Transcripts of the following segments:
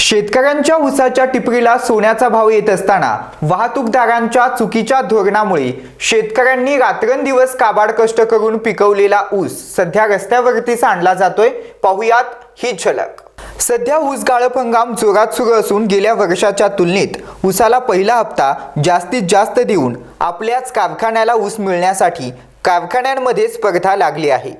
शेतकऱ्यांच्या ऊसाच्या टिपरीला सोन्याचा भाव येत असताना वाहतूकदारांच्या चुकीच्या धोरणामुळे शेतकऱ्यांनी रात्रंदिवस काबाड कष्ट करून पिकवलेला ऊस सध्या रस्त्यावरतीच आणला जातोय. पाहुयात ही झलक. सध्या ऊस गाळप हंगाम जोरात सुरू असून गेल्या वर्षाच्या तुलनेत ऊसाला पहिला हप्ता जास्तीत जास्त देऊन आपल्याच कारखान्याला ऊस मिळण्यासाठी कारखान्यांमध्ये स्पर्धा लागली आहे.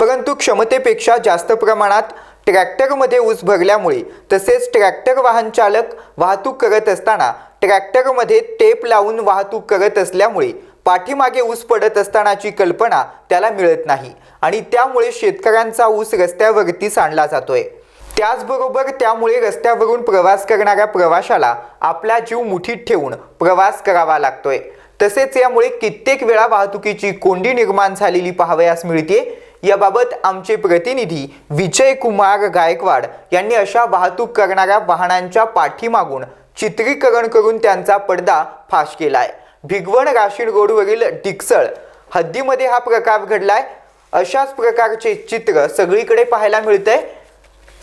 परंतु क्षमतेपेक्षा जास्त प्रमाणात ट्रॅक्टरमध्ये ऊस भरल्यामुळे तसेच ट्रॅक्टर वाहन चालक वाहतूक करत असताना ट्रॅक्टरमध्ये टेप लावून वाहतूक करत असल्यामुळे पाठीमागे ऊस पडत असतानाची कल्पना त्याला मिळत नाही आणि त्यामुळे शेतकऱ्यांचा ऊस रस्त्यावरती सांडला जातोय. त्याचबरोबर त्यामुळे रस्त्यावरून प्रवास करणाऱ्या प्रवाशाला आपला जीव मुठीत ठेवून प्रवास करावा लागतोय. तसेच यामुळे कित्येक वेळा वाहतुकीची कोंडी निर्माण झालेली पाहावयास मिळते याबाबत आमचे प्रतिनिधी विजय कुमार गायकवाड यांनी अशा वाहतूक करणाऱ्या वाहनांच्या पाठीमागून चित्रीकरण करून त्यांचा पडदा फाश केलाय. भिगवण राशीन रोडवरील डिक्सळ हद्दीमध्ये हा प्रकार घडलाय. अशाच प्रकारचे चित्र सगळीकडे पाहायला मिळतंय.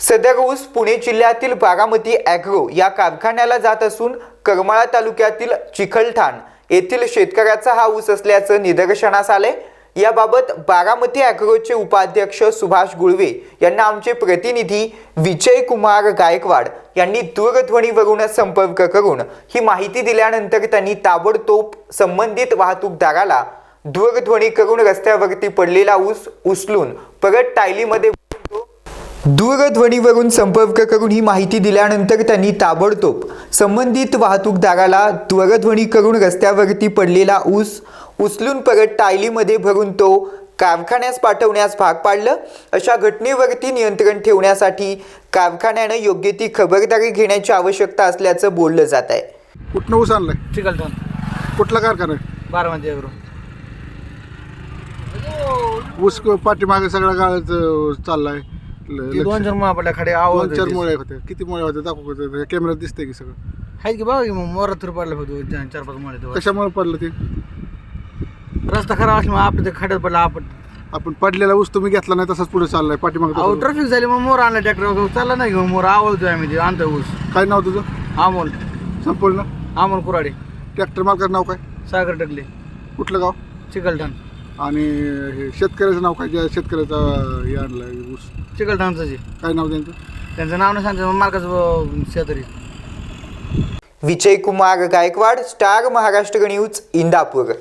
सदर ऊस पुणे जिल्ह्यातील बारामती ॲग्रो या कारखान्याला जात असून करमाळा तालुक्यातील चिखलठाण येथील शेतकऱ्याचा हा ऊस असल्याचं निदर्शनास आले याबाबत बारामती अॅग्रोचे उपाध्यक्ष सुभाष गुळवे यांना आमचे प्रतिनिधी विजय कुमार गायकवाड यांनी दूरध्वनीवरून संपर्क करून ही माहिती दिल्यानंतर त्यांनी ताबडतोब संबंधित वाहतूकदाराला दूरध्वनी करून रस्त्यावरती पडलेला ऊस उचलून परत टायलीमध्ये दूरध्वनीवरून संपर्क करून ही माहिती दिल्यानंतर त्यांनी ताबडतोब संबंधित वाहतूकदाराला दूरध्वनी करून रस्त्यावरती पडलेला ऊस उचलून परत टायलीमध्ये भरून तो कारखान्यास पाठवण्यास भाग पाडलं. अशा घटनेवरती नियंत्रण ठेवण्यासाठी कारखान्यानं योग्य ती खबरदारी घेण्याची आवश्यकता असल्याचं बोललं जात आहे. कुठनं ऊस आणलाय? चिकलटन कुठला कारखाना? आहे बारामती अग्रो ऊस क- पाठीमागे सगळा गाळच चाललाय. ते दोन मुळा पडल्या खाडे आवाज दोन चार मुळे होते किती मुळे होते दाखव कॅमेऱ्यात दिसतंय की सगळं? आहेत की बघा की मग मोरात तर पडलं फक्त चार चार पाच मुळे तेव्हा. कशामुळे पडलं ते? रस्ता खराब असल्यामुळे आपलं ते खाड्यात पडला आपण आपण पडलेला ऊस तुम्ही घेतला नाही तसाच पुढे चाललाय पाठीमागे अहो तसंच. ट्रॅफिक झाली मग मोर आणला ट्रॅक्टर चालला नाही घेऊन मोर आवडतोय आम्ही ते आणतोय ऊस. काय नाव तुझं? अमोल. संपूर्ण? अमोल कुराडे ट्रॅक्टर मालकाचं नाव काय? सागर टकले. कुठलं गाव? चिकलठाण आणि हे शेतकऱ्याचं नाव काय? ज्या शेतकऱ्याचा हे आणलाय ऊस. चिकलठाणचं जे. काय नाव त्यांचं? त्यांचं नाव नाही सांगतो मार्काचं शेतरी विजय कुमार गायकवाड स्टार महाराष्ट्र न्यूज इंदापूर.